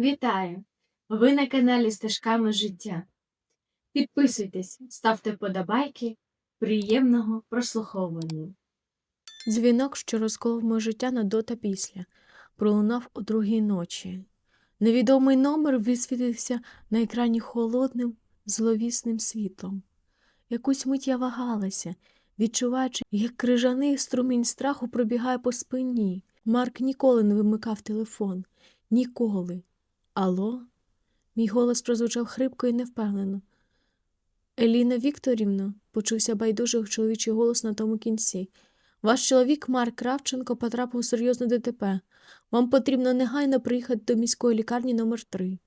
Вітаю! Ви на каналі Стежками життя. Підписуйтесь, ставте подобайки. Приємного прослуховування. Дзвінок, що розколов моє життя на до та після, пролунав у другій ночі. Невідомий номер висвітився на екрані холодним, зловісним світлом. Якусь мить я вагалася, відчуваючи, як крижаний струмінь страху пробігає по спині. Марк ніколи не вимикав телефон. Ніколи. Алло? Мій голос прозвучав хрипко і невпевнено. Еліна Вікторівна, почувся байдужий чоловічий голос на тому кінці. Ваш чоловік Марк Кравченко потрапив у серйозне ДТП. Вам потрібно негайно приїхати до міської лікарні номер 3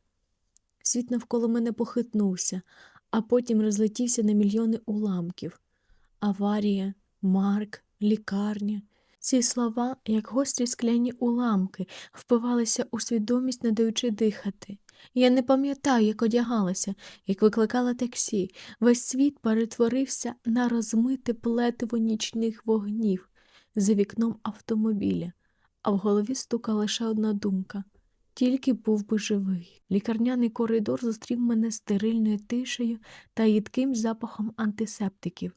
Світ навколо мене похитнувся, а потім розлетівся на мільйони уламків. Аварія, Марк, лікарня. Ці слова, як гострі скляні уламки, впивалися у свідомість, не даючи дихати. Я не пам'ятаю, як одягалася, як викликала таксі. Весь світ перетворився на розмите плетиво нічних вогнів за вікном автомобіля, а в голові стукала лише одна думка тільки був би живий. Лікарняний коридор зустрів мене стерильною тишею та їдким запахом антисептиків.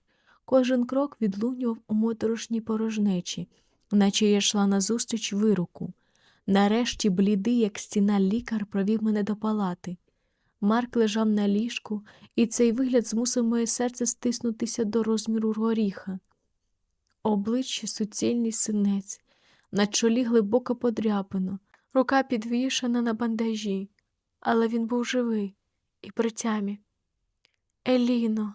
Кожен крок відлунював у моторошній порожнечі, наче я йшла назустріч вируку. Нарешті блідий, як стіна лікар, провів мене до палати. Марк лежав на ліжку, і цей вигляд змусив моє серце стиснутися до розміру горіха. Обличчя суцільний синець, на чолі глибоко подряпано, рука підвішена на бандажі, але він був живий і при тямі. Еліно,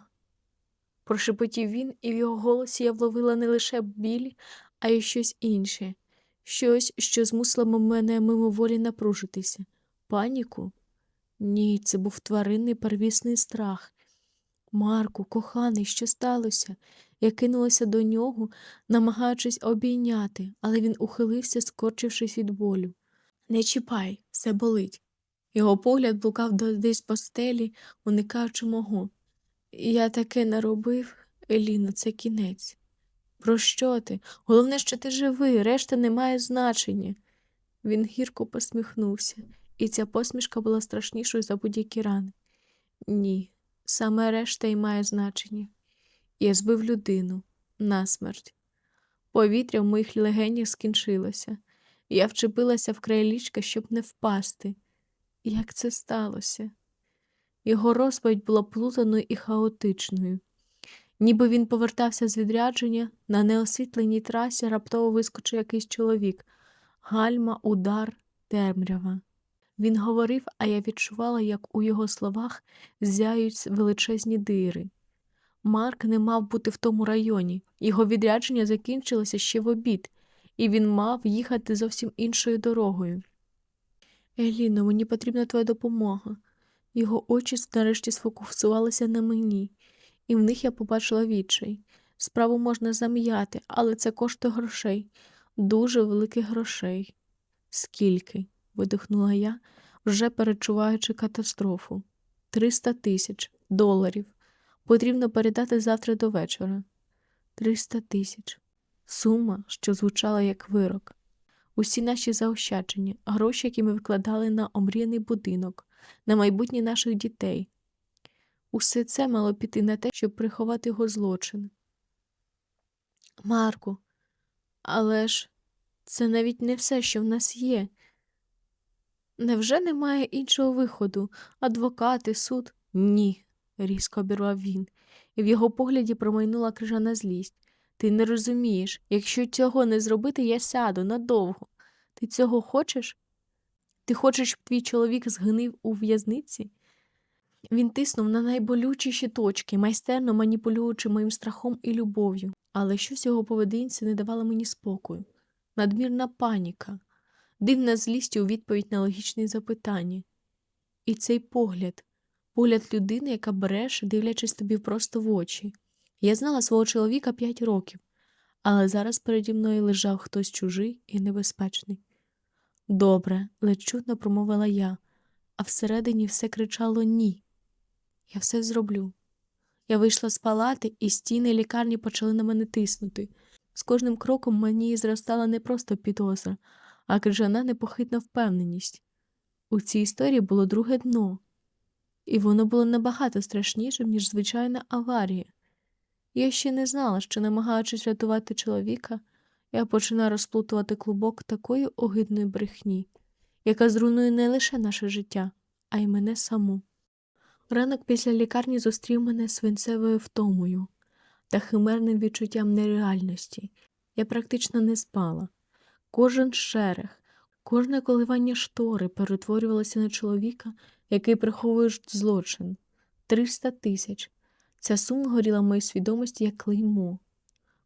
прошепотів він, і в його голосі я вловила не лише біль, а й щось інше, щось, що змусило мене мимоволі напружитися. Паніку? Ні, це був тваринний первісний страх. Марку, коханий, що сталося? Я кинулася до нього, намагаючись обійняти, але він ухилився, скорчившись від болю. Не чіпай, все болить. Його погляд блукав десь по стелі, уникаючи мого. Я таке наробив, Еліно, це кінець. Про що ти? Головне, що ти живий, решта не має значення. Він гірко посміхнувся, і ця посмішка була страшнішою за будь-які рани. Ні, саме решта й має значення. Я збив людину насмерть. Повітря в моїх легенях скінчилося. Я вчепилася в край ліжка, щоб не впасти. Як це сталося? Його розповідь була плутаною і хаотичною. Ніби він повертався з відрядження, на неосвітленій трасі раптово вискочив якийсь чоловік. Гальма, удар, темрява. Він говорив, а я відчувала, як у його словах зяють величезні дири. Марк не мав бути в тому районі. Його відрядження закінчилося ще в обід, і він мав їхати зовсім іншою дорогою. Еліно, мені потрібна твоя допомога. Його очі нарешті сфокусувалися на мені, і в них я побачила відчай. Справу можна зам'яти, але це коштує грошей, дуже великих грошей. Скільки? видихнула я, вже перечуваючи катастрофу. Триста тисяч доларів. Потрібно передати завтра до вечора. Триста тисяч. Сума, що звучала як вирок. Усі наші заощадження, гроші, які ми вкладали на омріяний будинок, на майбутнє наших дітей. Усе це мало піти на те, щоб приховати його злочин. Марку, але ж це навіть не все, що в нас є. Невже немає іншого виходу? Адвокати, суд? Ні, різко обірвав він, і в його погляді промайнула крижана злість. Ти не розумієш, якщо цього не зробити, я сяду надовго. Ти цього хочеш? Ти хочеш, щоб твій чоловік згинив у в'язниці? Він тиснув на найболючіші точки, майстерно маніпулюючи моїм страхом і любов'ю, але щось його поведінці не давало мені спокою. Надмірна паніка, дивна злість у відповідь на логічні запитання. І цей погляд, погляд людини, яка бреше, дивлячись тобі просто в очі. Я знала свого чоловіка п'ять років, але зараз переді мною лежав хтось чужий і небезпечний. Добре, ледь чутно промовила я, а всередині все кричало ні. Я все зроблю. Я вийшла з палати, і стіни лікарні почали на мене тиснути. З кожним кроком мені зростала не просто підозра, а крижана непохитна впевненість. У цій історії було друге дно, і воно було набагато страшнішим, ніж звичайна аварія. Я ще не знала, що, намагаючись рятувати чоловіка, я починаю розплутувати клубок такої огидної брехні, яка зруйнує не лише наше життя, а й мене саму. Ранок після лікарні зустрів мене свинцевою втомою та химерним відчуттям нереальності. Я практично не спала. Кожен шерех, кожне коливання штори перетворювалося на чоловіка, який приховує злочин. Триста тисяч. Ця сума горіла в моїй свідомості як клеймо.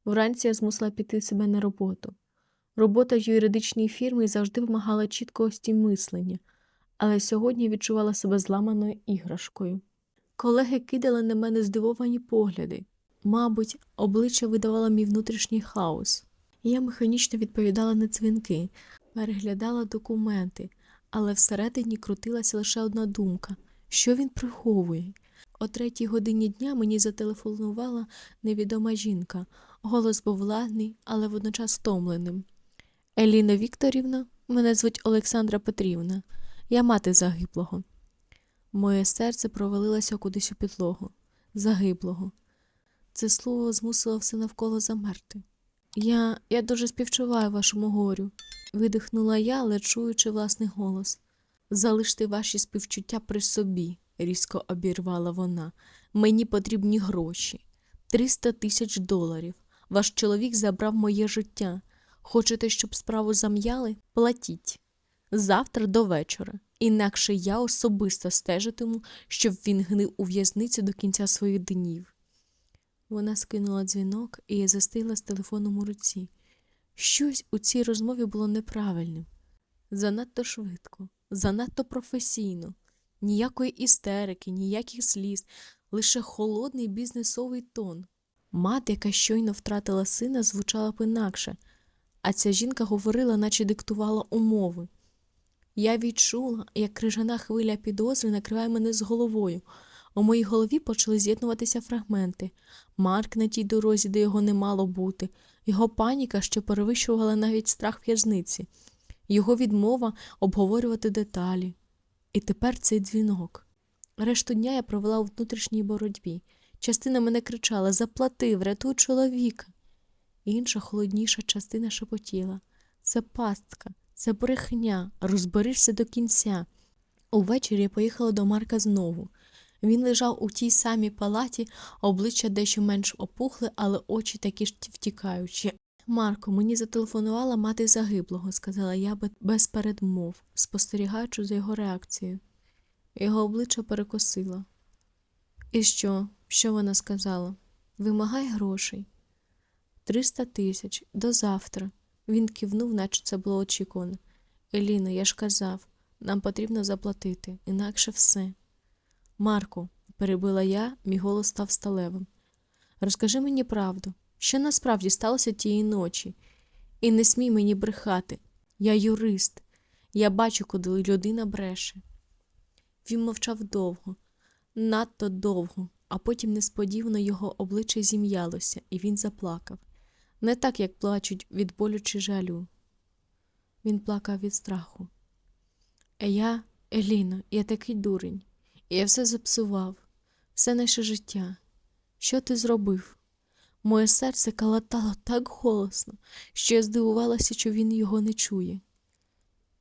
Вранці я змусила піти себе на роботу. Робота в юридичній фірмі завжди вимагала чіткості мислення, але сьогодні відчувала себе зламаною іграшкою. Колеги кидали на мене здивовані погляди. Мабуть, обличчя видавало мій внутрішній хаос. Я механічно відповідала на дзвінки, переглядала документи, але всередині крутилася лише одна думка що він приховує. О третій годині дня мені зателефонувала невідома жінка. Голос був ладний, але водночас втомленим. Еліна Вікторівна, мене звуть Олександра Петрівна, я мати загиблого. Моє серце провалилося кудись у підлогу. Загиблого. Це слово змусило все навколо замерти. Я, я дуже співчуваю вашому горю, видихнула я, але чуючи власний голос. Залиште ваші співчуття при собі, різко обірвала вона. Мені потрібні гроші. Триста тисяч доларів. Ваш чоловік забрав моє життя. Хочете, щоб справу зам'яли? Платіть. Завтра до вечора. Інакше я особисто стежитиму, щоб він гнив у в'язниці до кінця своїх днів. Вона скинула дзвінок, і застигла з телефоном у руці. Щось у цій розмові було неправильним. Занадто швидко, занадто професійно, ніякої істерики, ніяких сліз, лише холодний бізнесовий тон. Мати, яка щойно втратила сина, звучала б інакше, а ця жінка говорила, наче диктувала умови. Я відчула, як крижана хвиля підозри накриває мене з головою. У моїй голові почали з'єднуватися фрагменти. Марк на тій дорозі, де його не мало бути, його паніка, що перевищувала навіть страх в'язниці, його відмова обговорювати деталі. І тепер цей дзвінок. Решту дня я провела у внутрішній боротьбі. Частина мене кричала Заплати, врятуй чоловіка. Інша холодніша частина шепотіла це пастка, це брехня, розберишся до кінця. Увечері я поїхала до Марка знову. Він лежав у тій самій палаті, обличчя дещо менш опухле, але очі такі ж втікаючі. Марко, мені зателефонувала мати загиблого, сказала я без передмов, спостерігаючи за його реакцією. Його обличчя перекосило. І що? Що вона сказала? Вимагай грошей. Триста тисяч до завтра. Він кивнув, наче це було очікувано. Еліно, я ж казав, нам потрібно заплатити, інакше все. Марко, перебила я, мій голос став сталевим. Розкажи мені правду, що насправді сталося тієї ночі, і не смій мені брехати. Я юрист, я бачу, коли людина бреше. Він мовчав довго, надто довго, а потім несподівано його обличчя зім'ялося, і він заплакав. Не так, як плачуть від болю чи жалю. Він плакав від страху. А я, Еліно, я такий дурень. І я все запсував, все наше життя. Що ти зробив? Моє серце калатало так голосно, що я здивувалася, що він його не чує.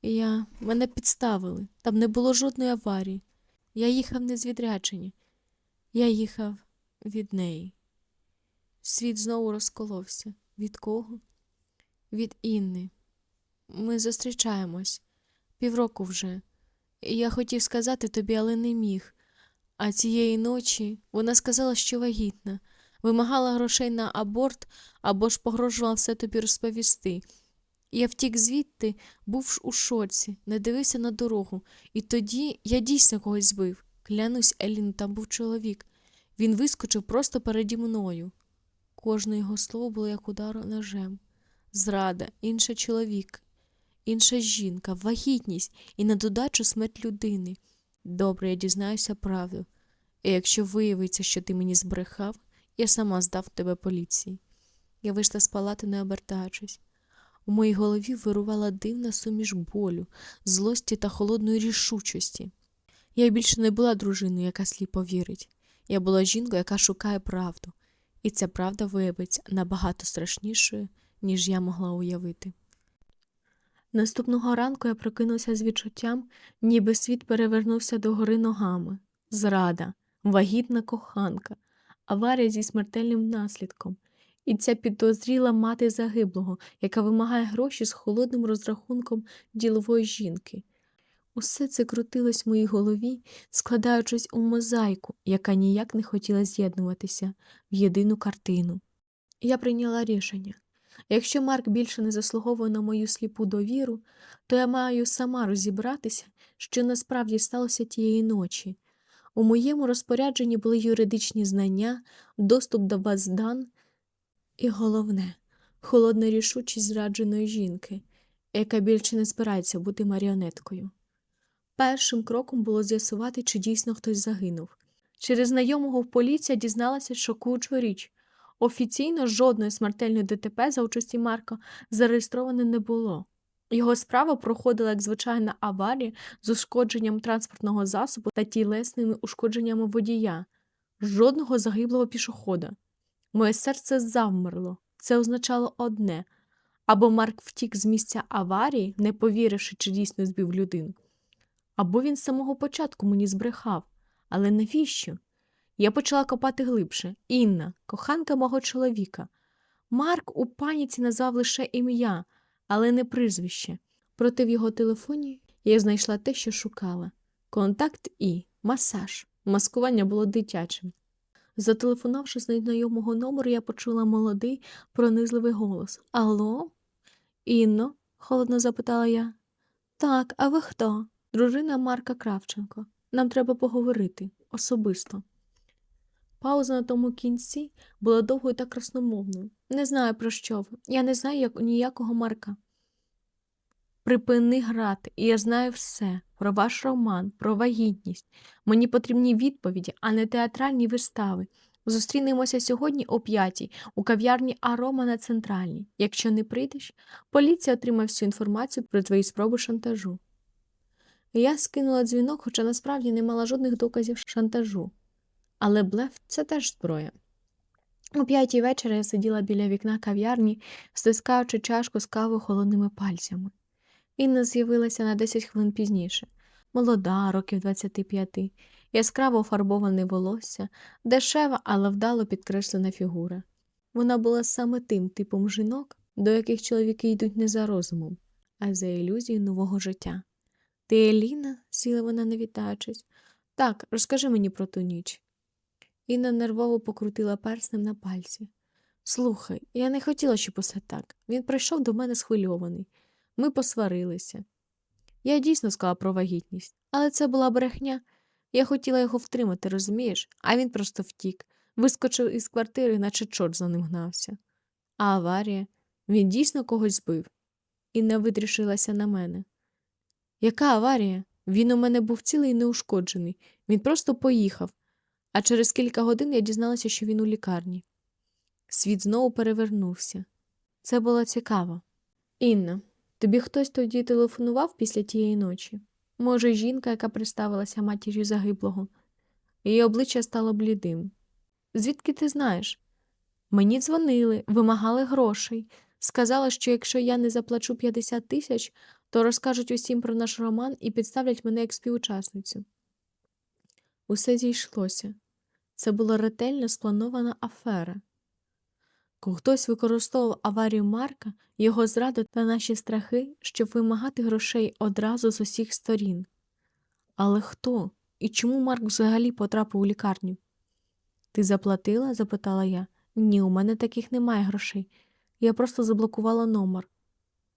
Я мене підставили, там не було жодної аварії. Я їхав не з відрядження, я їхав від неї. Світ знову розколовся. Від кого? Від Інни. Ми зустрічаємось півроку вже. Я хотів сказати тобі, але не міг. А цієї ночі вона сказала, що вагітна, вимагала грошей на аборт або ж погрожувала все тобі розповісти. Я втік звідти, був у шоці, не дивився на дорогу, і тоді я дійсно когось збив. Клянусь, Елін, там був чоловік. Він вискочив просто переді мною. Кожне його слово було як удар ножем. Зрада, інший чоловік, інша жінка, вагітність і на додачу смерть людини. Добре, я дізнаюся правду. І якщо виявиться, що ти мені збрехав, я сама здав тебе поліції. Я вийшла з палати, не обертаючись. У моїй голові вирувала дивна суміш болю, злості та холодної рішучості. Я більше не була дружиною, яка сліпо вірить. Я була жінкою, яка шукає правду, і ця правда виявиться набагато страшнішою, ніж я могла уявити. Наступного ранку я прокинувся з відчуттям, ніби світ перевернувся догори ногами. Зрада, вагітна коханка, аварія зі смертельним наслідком. І ця підозріла мати загиблого, яка вимагає гроші з холодним розрахунком ділової жінки. Усе це крутилось в моїй голові, складаючись у мозаїку, яка ніяк не хотіла з'єднуватися в єдину картину. Я прийняла рішення. Якщо Марк більше не заслуговує на мою сліпу довіру, то я маю сама розібратися, що насправді сталося тієї ночі. У моєму розпорядженні були юридичні знання, доступ до баз дан і головне холодна рішучість зрадженої жінки, яка більше не збирається бути маріонеткою. Першим кроком було з'ясувати, чи дійсно хтось загинув. Через знайомого в поліція дізналася шокуючу річ. Офіційно жодної смертельної ДТП за участі Марка зареєстровано не було. Його справа проходила як звичайна аварія з ушкодженням транспортного засобу та тілесними ушкодженнями водія, жодного загиблого пішохода. Моє серце завмерло. Це означало одне або Марк втік з місця аварії, не повіривши, чи дійсно збив людину, або він з самого початку мені збрехав. Але навіщо? Я почала копати глибше. Інна, коханка мого чоловіка. Марк у паніці назвав лише ім'я, але не прізвище. Проте в його телефоні я знайшла те, що шукала. Контакт і масаж. Маскування було дитячим. Зателефонувавши з незнайомого номеру, я почула молодий, пронизливий голос. Алло? Інно? холодно запитала я. Так, а ви хто? Дружина Марка Кравченко. Нам треба поговорити особисто. Пауза на тому кінці була довгою та красномовною. Не знаю, про що ви. Я не знаю як ніякого Марка. Припини грати, і я знаю все про ваш роман, про вагітність. Мені потрібні відповіді, а не театральні вистави. Зустрінемося сьогодні о п'ятій у кав'ярні Арома на центральній. Якщо не прийдеш, поліція отримає всю інформацію про твої спроби шантажу. Я скинула дзвінок, хоча насправді не мала жодних доказів шантажу. Але блеф це теж зброя. О п'ятій вечора я сиділа біля вікна кав'ярні, стискаючи чашку з кавою холодними пальцями. Інна з'явилася на 10 хвилин пізніше. Молода, років 25, яскраво фарбоване волосся, дешева, але вдало підкреслена фігура. Вона була саме тим типом жінок, до яких чоловіки йдуть не за розумом, а за ілюзією нового життя. Ти Еліна? сіла вона, не вітаючись. Так, розкажи мені про ту ніч. Інна нервово покрутила перснем на пальці. Слухай, я не хотіла, щоб усе так. Він прийшов до мене схвильований. Ми посварилися. Я дійсно сказала про вагітність, але це була брехня. Я хотіла його втримати, розумієш, а він просто втік, вискочив із квартири, наче чорт за ним гнався. А аварія? Він дійсно когось збив. Інна витрішилася на мене. Яка аварія? Він у мене був цілий і неушкоджений. Він просто поїхав. А через кілька годин я дізналася, що він у лікарні. Світ знову перевернувся. Це було цікаво. Інна, тобі хтось тоді телефонував після тієї ночі? Може, жінка, яка представилася матір'ю загиблого. Її обличчя стало блідим. Звідки ти знаєш? Мені дзвонили, вимагали грошей. Сказали, що якщо я не заплачу 50 тисяч, то розкажуть усім про наш роман і підставлять мене як співучасницю. Усе зійшлося. Це була ретельно спланована афера. Хтось використовував аварію Марка, його зраду та наші страхи, щоб вимагати грошей одразу з усіх сторін. Але хто і чому Марк взагалі потрапив у лікарню? Ти заплатила? запитала я. Ні, у мене таких немає грошей. Я просто заблокувала номер.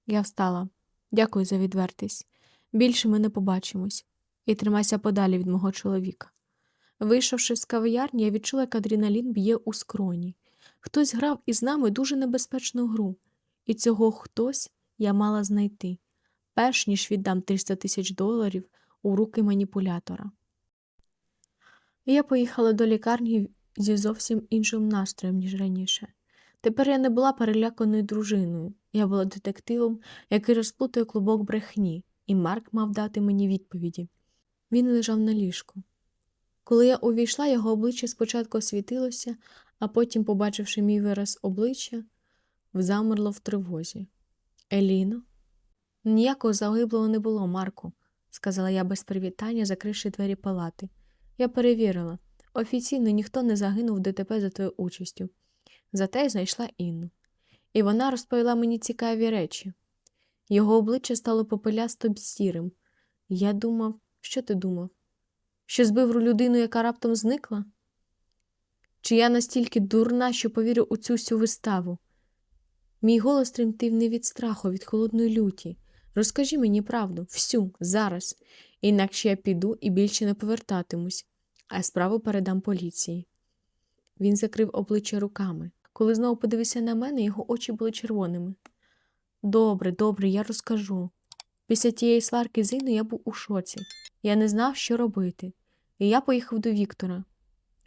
Я встала. Дякую за відвертість. Більше ми не побачимось. І тримайся подалі від мого чоловіка. Вийшовши з кав'ярні, я відчула, як адреналін б'є у скроні. Хтось грав із нами дуже небезпечну гру, і цього хтось я мала знайти, перш ніж віддам 300 тисяч доларів у руки маніпулятора. Я поїхала до лікарні зі зовсім іншим настроєм, ніж раніше. Тепер я не була переляканою дружиною. Я була детективом, який розплутує клубок брехні, і Марк мав дати мені відповіді. Він лежав на ліжку. Коли я увійшла, його обличчя спочатку освітилося, а потім, побачивши мій вираз обличчя, замерло в тривозі. Еліно? Ніякого загиблого не було, Марку, сказала я без привітання, закривши двері палати. Я перевірила. Офіційно ніхто не загинув в ДТП за твоєю участю. Зате я знайшла Інну. І вона розповіла мені цікаві речі. Його обличчя стало попелясто сірим. Я думав, що ти думав? Що збив людину, яка раптом зникла? Чи я настільки дурна, що повірю у цю всю виставу? Мій голос тремтив не від страху, від холодної люті. Розкажи мені правду, всю, зараз, інакше я піду і більше не повертатимусь, а справу передам поліції. Він закрив обличчя руками. Коли знову подивився на мене, його очі були червоними. Добре, добре, я розкажу. Після тієї сварки з Інною я був у шоці. Я не знав, що робити. І я поїхав до Віктора.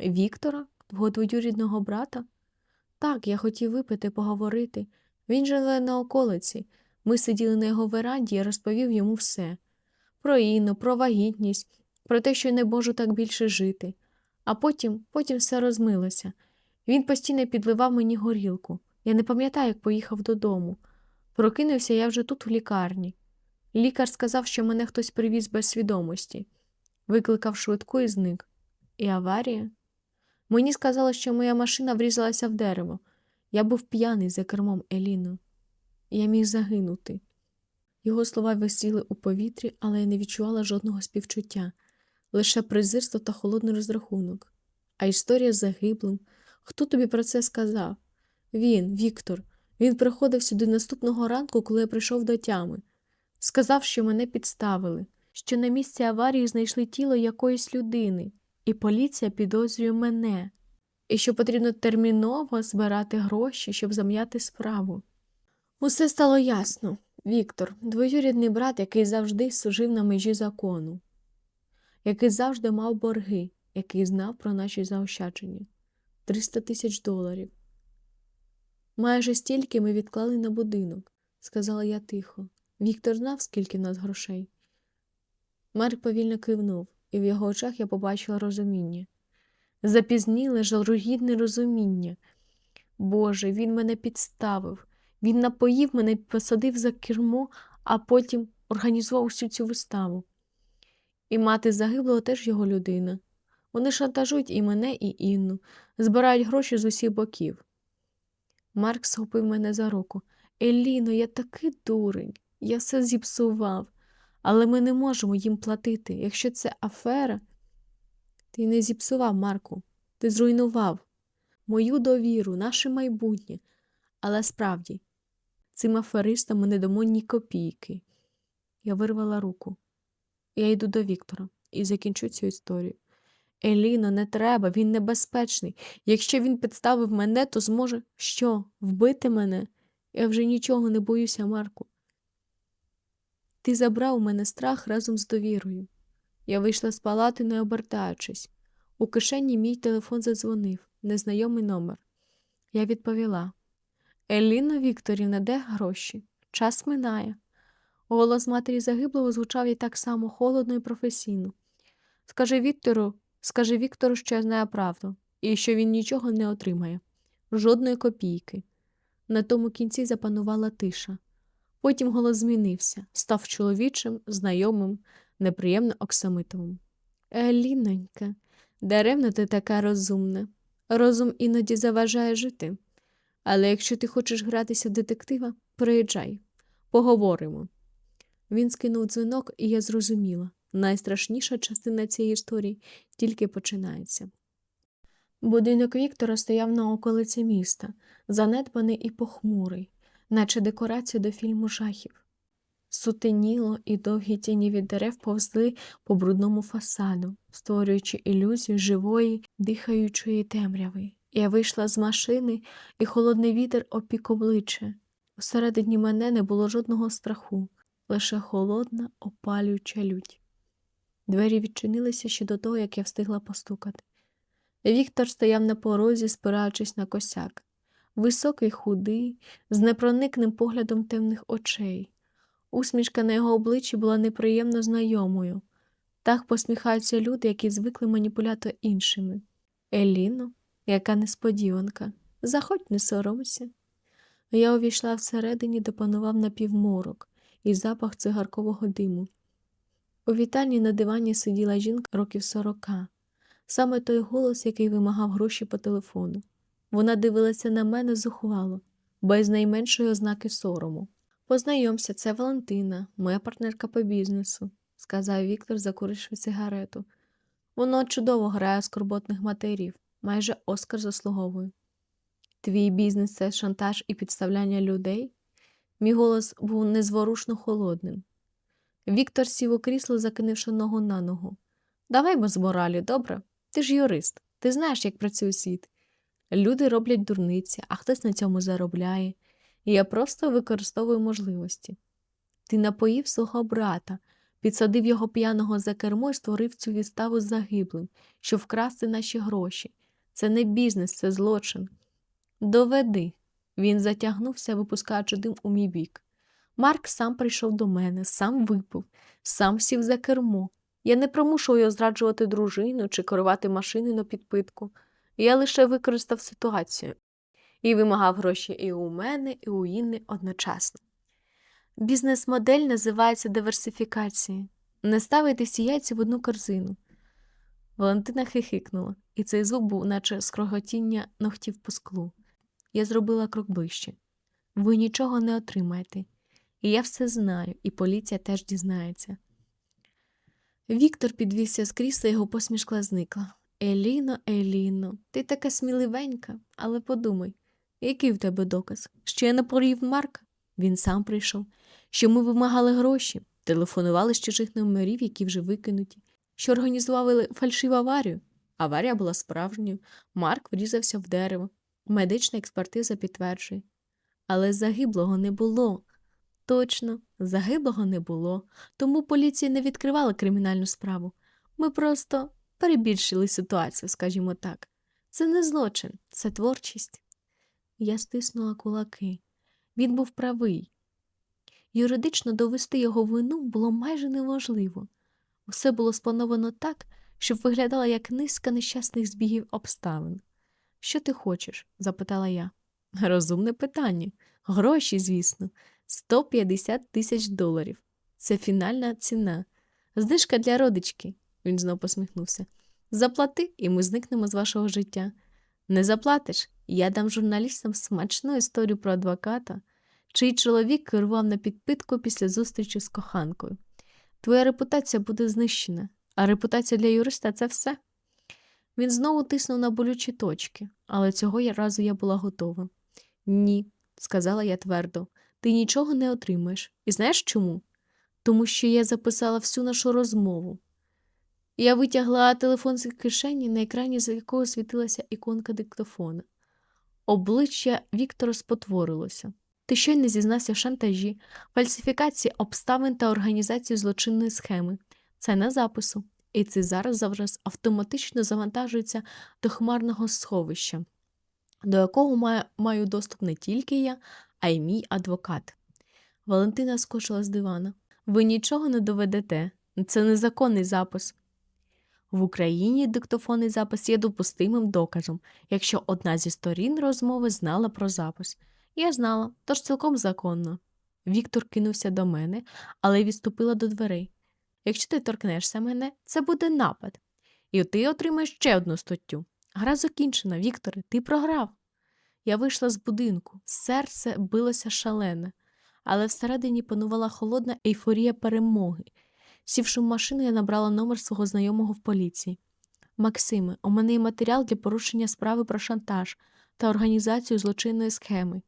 Віктора? Твого двоюрідного брата? Так, я хотів випити, поговорити. Він живе на околиці. Ми сиділи на його веранді, я розповів йому все про Інну, про вагітність, про те, що не можу так більше жити. А потім, потім все розмилося. Він постійно підливав мені горілку. Я не пам'ятаю, як поїхав додому. Прокинувся я вже тут, в лікарні. Лікар сказав, що мене хтось привіз без свідомості, викликав швидку і зник. І аварія? Мені сказали, що моя машина врізалася в дерево. Я був п'яний за кермом Еліно. Я міг загинути. Його слова висіли у повітрі, але я не відчувала жодного співчуття, лише презирство та холодний розрахунок. А історія з загиблим. Хто тобі про це сказав? Він, Віктор. Він приходив сюди наступного ранку, коли я прийшов до тями. Сказав, що мене підставили, що на місці аварії знайшли тіло якоїсь людини, і поліція підозрює мене, і що потрібно терміново збирати гроші, щоб зам'яти справу. Усе стало ясно. Віктор, двоюрідний брат, який завжди служив на межі закону, який завжди мав борги, який знав про наші заощадження 300 тисяч доларів. Майже стільки ми відклали на будинок, сказала я тихо. Віктор знав, скільки в нас грошей. Марк повільно кивнув, і в його очах я побачила розуміння. Запізніле, жалругідне розуміння. Боже, він мене підставив. Він напоїв мене, посадив за кермо, а потім організував усю цю виставу. І мати загиблого теж його людина. Вони шантажують і мене, і Інну, збирають гроші з усіх боків. Марк схопив мене за руку. Еліно, я такий дурень, я все зіпсував, але ми не можемо їм платити. Якщо це афера, ти не зіпсував, Марку, ти зруйнував мою довіру, наше майбутнє. Але справді, цим аферистам ми не дамо ні копійки. Я вирвала руку. Я йду до Віктора і закінчу цю історію. Еліно, не треба, він небезпечний. Якщо він підставив мене, то зможе що? Вбити мене? Я вже нічого не боюся, Марку. Ти забрав у мене страх разом з довірою. Я вийшла з палати, не обертаючись. У кишені мій телефон задзвонив, незнайомий номер. Я відповіла Еліно Вікторівна, де гроші? Час минає. Голос матері загиблого звучав і так само холодно і професійно. Скажи Віктору, скажи Віктору, що я знаю правду, і що він нічого не отримає, жодної копійки. На тому кінці запанувала тиша. Потім голос змінився, став чоловічим, знайомим, неприємно оксамитовим. Елінонька, даремно ти така розумна. Розум іноді заважає жити. Але якщо ти хочеш гратися в детектива, приїжджай, поговоримо. Він скинув дзвінок, і я зрозуміла найстрашніша частина цієї історії тільки починається. Будинок Віктора стояв на околиці міста, занедбаний і похмурий, наче декорація до фільму жахів. Сутеніло і довгі тіні від дерев повзли по брудному фасаду, створюючи ілюзію живої, дихаючої темряви. Я вийшла з машини, і холодний вітер опік обличчя. Всередині мене не було жодного страху, лише холодна, опалююча лють. Двері відчинилися ще до того, як я встигла постукати. Віктор стояв на порозі, спираючись на косяк. Високий, худий, з непроникним поглядом темних очей. Усмішка на його обличчі була неприємно знайомою. Так посміхаються люди, які звикли маніпуляти іншими. Еліно, яка несподіванка. Заходь, не соромся. Я увійшла всередині, де панував напівморок і запах цигаркового диму. У вітальні на дивані сиділа жінка років сорока, саме той голос, який вимагав гроші по телефону. Вона дивилася на мене зухвало, без найменшої ознаки сорому. Познайомся, це Валентина, моя партнерка по бізнесу, сказав Віктор, закуривши сигарету. Воно чудово грає скорботних матерів, майже Оскар заслуговує. Твій бізнес це шантаж і підставляння людей? Мій голос був незворушно холодним. Віктор сів у крісло, закинувши ногу на ногу. Давай без моралі, добре? Ти ж юрист, ти знаєш, як працює світ. Люди роблять дурниці, а хтось на цьому заробляє, і я просто використовую можливості. Ти напоїв свого брата, підсадив його п'яного за кермо і створив цю відставу з загиблим, щоб вкрасти наші гроші. Це не бізнес, це злочин. Доведи. Він затягнувся, випускаючи дим у мій бік. Марк сам прийшов до мене, сам випив, сам сів за кермо. Я не примушував його зраджувати дружину чи керувати машиною на підпитку. Я лише використав ситуацію і вимагав гроші і у мене, і у Інни одночасно. Бізнес-модель називається диверсифікація. Не ставити всі яйця в одну корзину. Валентина хихикнула, і цей звук був, наче скроготіння ногтів по склу. Я зробила крок ближче. Ви нічого не отримаєте. І я все знаю, і поліція теж дізнається. Віктор підвівся з крісла, його посмішка зникла. Еліно, Еліно, ти така сміливенька, але подумай, який в тебе доказ? Що я не порів Марка? Він сам прийшов. Що ми вимагали гроші, телефонували з чужих номерів, які вже викинуті, що організували фальшиву аварію. Аварія була справжньою. Марк врізався в дерево. Медична експертиза підтверджує. Але загиблого не було. Точно, загиблого не було, тому поліція не відкривала кримінальну справу. Ми просто перебільшили ситуацію, скажімо так. Це не злочин, це творчість. Я стиснула кулаки. Він був правий. Юридично довести його вину було майже неможливо. Усе було сплановано так, щоб виглядало як низка нещасних збігів обставин. Що ти хочеш? запитала я. Розумне питання. Гроші, звісно, 150 тисяч доларів. Це фінальна ціна. Знижка для родички, він знов посміхнувся. Заплати, і ми зникнемо з вашого життя. Не заплатиш, я дам журналістам смачну історію про адвоката, чий чоловік керував на підпитку після зустрічі з коханкою. Твоя репутація буде знищена, а репутація для юриста це все. Він знову тиснув на болючі точки, але цього разу я була готова. Ні, сказала я твердо, ти нічого не отримаєш. І знаєш чому? Тому що я записала всю нашу розмову. Я витягла телефон з кишені, на екрані з якого світилася іконка диктофона. Обличчя Віктора спотворилося. Ти щойно зізнався шантажі, фальсифікації обставин та організації злочинної схеми. Це на запису. І це зараз зараз автоматично завантажується до хмарного сховища, до якого маю доступ не тільки я, а й мій адвокат. Валентина скочила з дивана. Ви нічого не доведете. Це незаконний запис. В Україні диктофонний запис є допустимим доказом, якщо одна зі сторін розмови знала про запис. Я знала, тож цілком законно. Віктор кинувся до мене, але відступила до дверей. Якщо ти торкнешся мене, це буде напад. І ти отримаєш ще одну статтю. Гра закінчена, Вікторе, ти програв. Я вийшла з будинку, серце билося шалене, але всередині панувала холодна ейфорія перемоги. Сівши в машину, я набрала номер свого знайомого в поліції. Максиме, у мене є матеріал для порушення справи про шантаж та організацію злочинної схеми.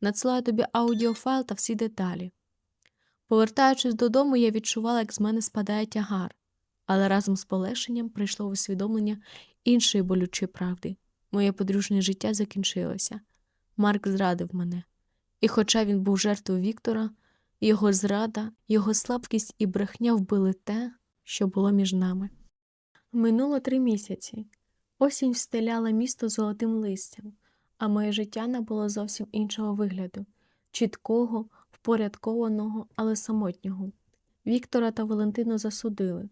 Надсилаю тобі аудіофайл та всі деталі. Повертаючись додому, я відчувала, як з мене спадає тягар, але разом з полегшенням прийшло усвідомлення іншої болючої правди. Моє подружнє життя закінчилося. Марк зрадив мене. І хоча він був жертвою Віктора, його зрада, його слабкість і брехня вбили те, що було між нами. Минуло три місяці. Осінь встеляла місто золотим листям, а моє життя набуло зовсім іншого вигляду чіткого, впорядкованого, але самотнього. Віктора та Валентину засудили.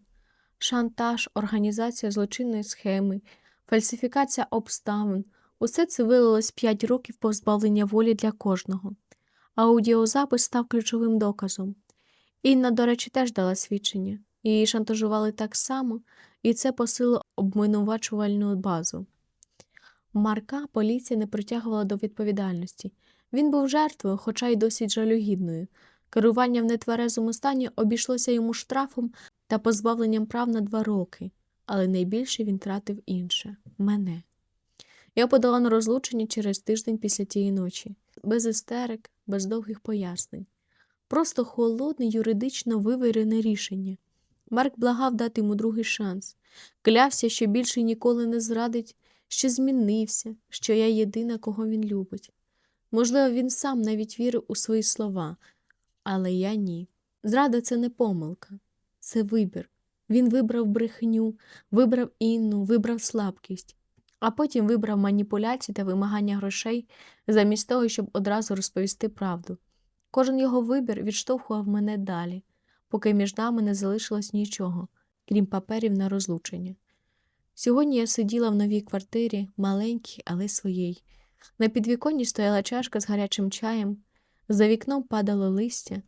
Шантаж, організація злочинної схеми, фальсифікація обставин усе це вилилось 5 років позбавлення волі для кожного. Аудіозапис став ключовим доказом. Інна, до речі, теж дала свідчення. Її шантажували так само, і це посилило обвинувачувальну базу. Марка поліція не притягувала до відповідальності. Він був жертвою, хоча й досить жалюгідною. Керування в нетверезому стані обійшлося йому штрафом та позбавленням прав на два роки, але найбільше він тратив інше мене. Я подала на розлучення через тиждень після тієї ночі, без істерик, без довгих пояснень. Просто холодне, юридично вивірене рішення. Марк благав дати йому другий шанс, клявся, що більше ніколи не зрадить, що змінився, що я єдина, кого він любить. Можливо, він сам навіть вірив у свої слова, але я ні. Зрада це не помилка, це вибір. Він вибрав брехню, вибрав інну, вибрав слабкість, а потім вибрав маніпуляції та вимагання грошей замість того, щоб одразу розповісти правду. Кожен його вибір відштовхував мене далі, поки між нами не залишилось нічого, крім паперів на розлучення. Сьогодні я сиділа в новій квартирі, маленькій, але своїй. На підвіконні стояла чашка з гарячим чаєм, за вікном падало листя,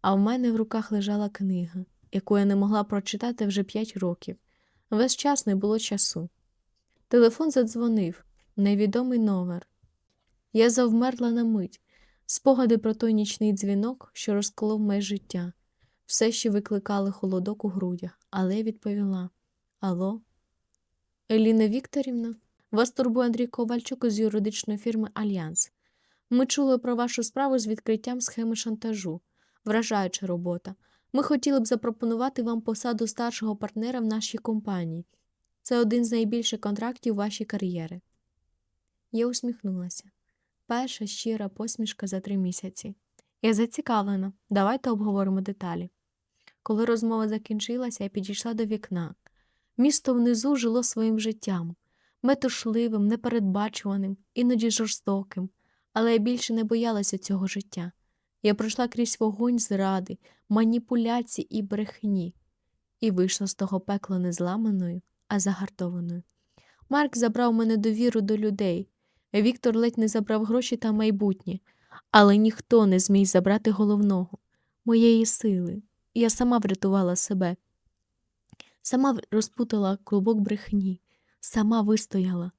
а в мене в руках лежала книга, яку я не могла прочитати вже п'ять років. Весь час не було часу. Телефон задзвонив, невідомий номер. Я завмерла на мить, спогади про той нічний дзвінок, що розколов моє життя, все ще викликали холодок у грудях, але я відповіла: Алло, Еліна Вікторівна, вас турбує Андрій Ковальчук із юридичної фірми Альянс. Ми чули про вашу справу з відкриттям схеми шантажу. Вражаюча робота. Ми хотіли б запропонувати вам посаду старшого партнера в нашій компанії. Це один з найбільших контрактів вашої кар'єри. Я усміхнулася. Перша щира посмішка за три місяці. Я зацікавлена. Давайте обговоримо деталі. Коли розмова закінчилася, я підійшла до вікна. Місто внизу жило своїм життям, метушливим, непередбачуваним, іноді жорстоким, але я більше не боялася цього життя. Я пройшла крізь вогонь зради, маніпуляцій і брехні, і вийшла з того пекла не зламаною, а загартованою. Марк забрав мене довіру до людей. Віктор ледь не забрав гроші та майбутнє, але ніхто не зміг забрати головного моєї сили. Я сама врятувала себе, сама розпутала клубок брехні, сама вистояла.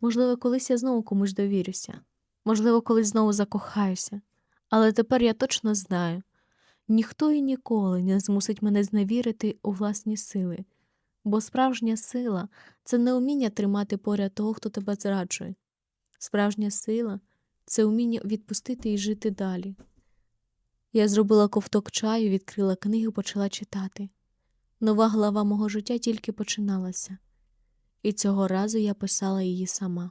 Можливо, колись я знову комусь довірюся, можливо, колись знову закохаюся, але тепер я точно знаю ніхто і ніколи не змусить мене зневірити у власні сили, бо справжня сила це не вміння тримати поряд того, хто тебе зраджує. Справжня сила це вміння відпустити і жити далі. Я зробила ковток чаю, відкрила книгу, почала читати. Нова глава мого життя тільки починалася, і цього разу я писала її сама.